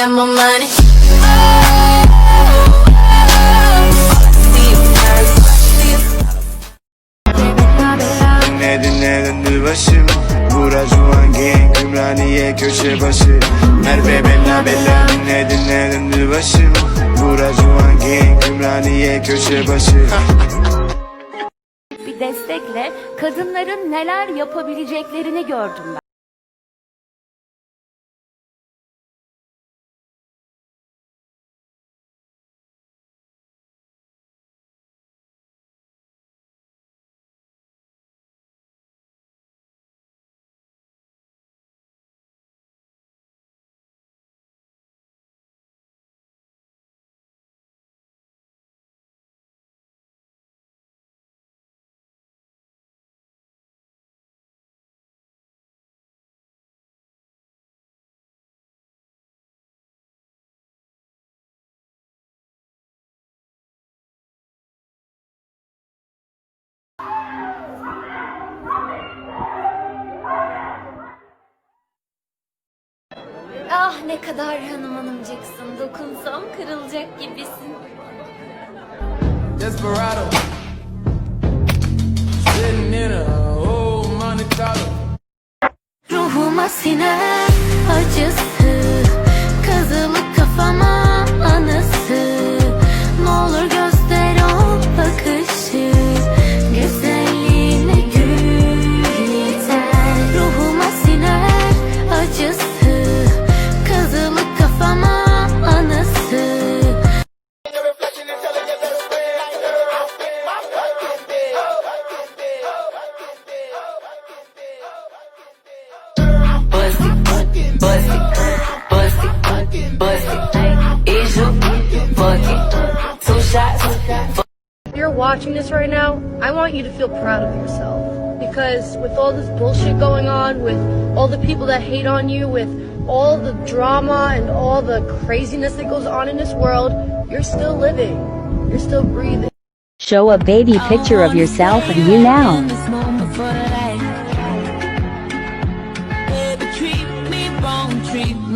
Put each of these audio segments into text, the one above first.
got my money. Oh, oh, oh. Dinle dinle döndür başım Gang Ümraniye köşe başı Merve Bella Bella Dinle dinle döndür başım Bura Juan Gang Ümraniye köşe başı bir destekle kadınların neler yapabileceklerini gördüm ben. Ah ne kadar hanım hanımcıksın. Dokunsam kırılacak gibisin. Desperado. Sitting in a old Monte Carlo. Ruhuma siner acısı bust it, bust it, bust it. Is you fuck it? Two shots. If you're watching this right now, I want you to feel proud of yourself. Because with all this bullshit going on, with all the people that hate on you, with all the drama and all the craziness that goes on in this world, you're still living. You're still breathing. Show a baby picture of yourself and you now.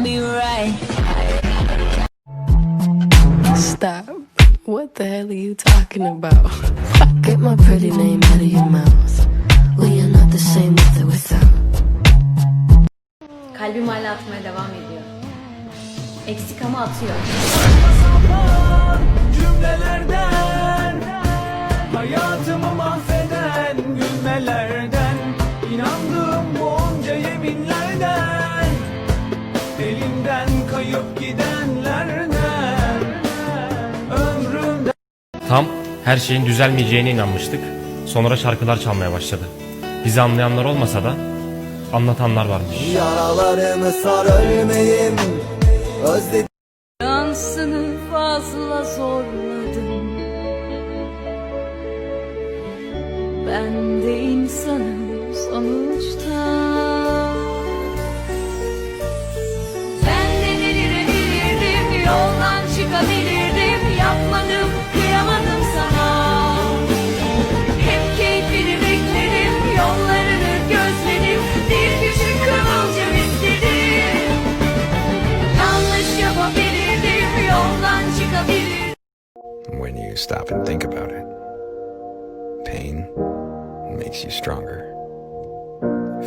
Treat me right. Stop. What the hell are you talking about? Get my pretty name out of your mouth. We are not the same with or without. Kalbim hala atmaya devam ediyor. Eksik ama atıyor. Tam her şeyin düzelmeyeceğine inanmıştık. Sonra şarkılar çalmaya başladı. Bizi anlayanlar olmasa da anlatanlar varmış. Yaralarımı sar ölmeyim Özledim Şansını fazla zorladım Ben de insanım sonuçta Pain makes you stronger.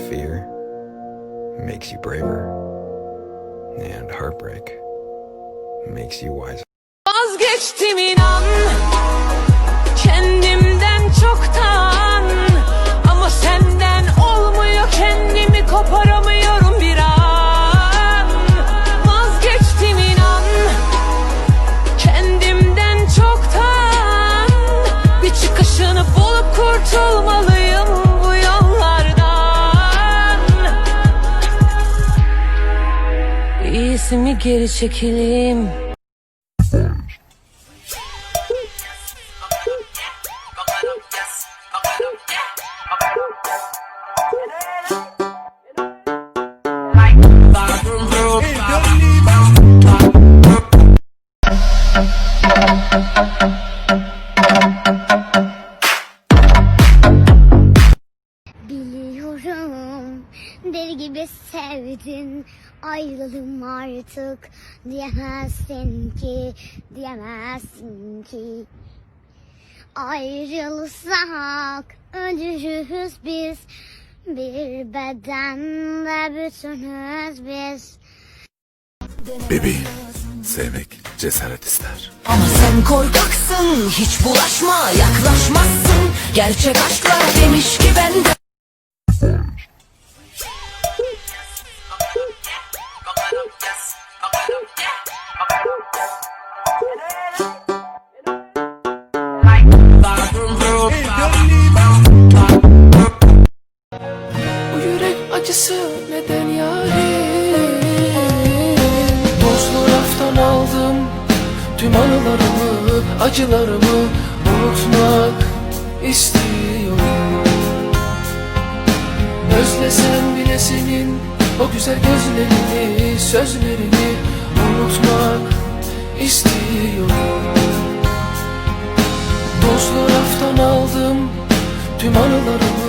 Fear makes you braver. And heartbreak makes you wiser. İyisi mi geri çekileyim deli gibi sevdin Ayrılalım artık. Diyemezsin ki Diyemezsin ki. Ayrılsak ölürüz biz. Bir bedende bütünüz biz. Bebeğim, sevmek cesaret ister. Ama sen korkaksın hiç bulaşma yaklaşmazsın. Gerçek aşklar demiş ki bende acılarımı Unutmak istiyorum. Özlesem bile senin O güzel gözlerini, sözlerini Unutmak istiyorum. Buzlu raftan aldım Tüm anılarımı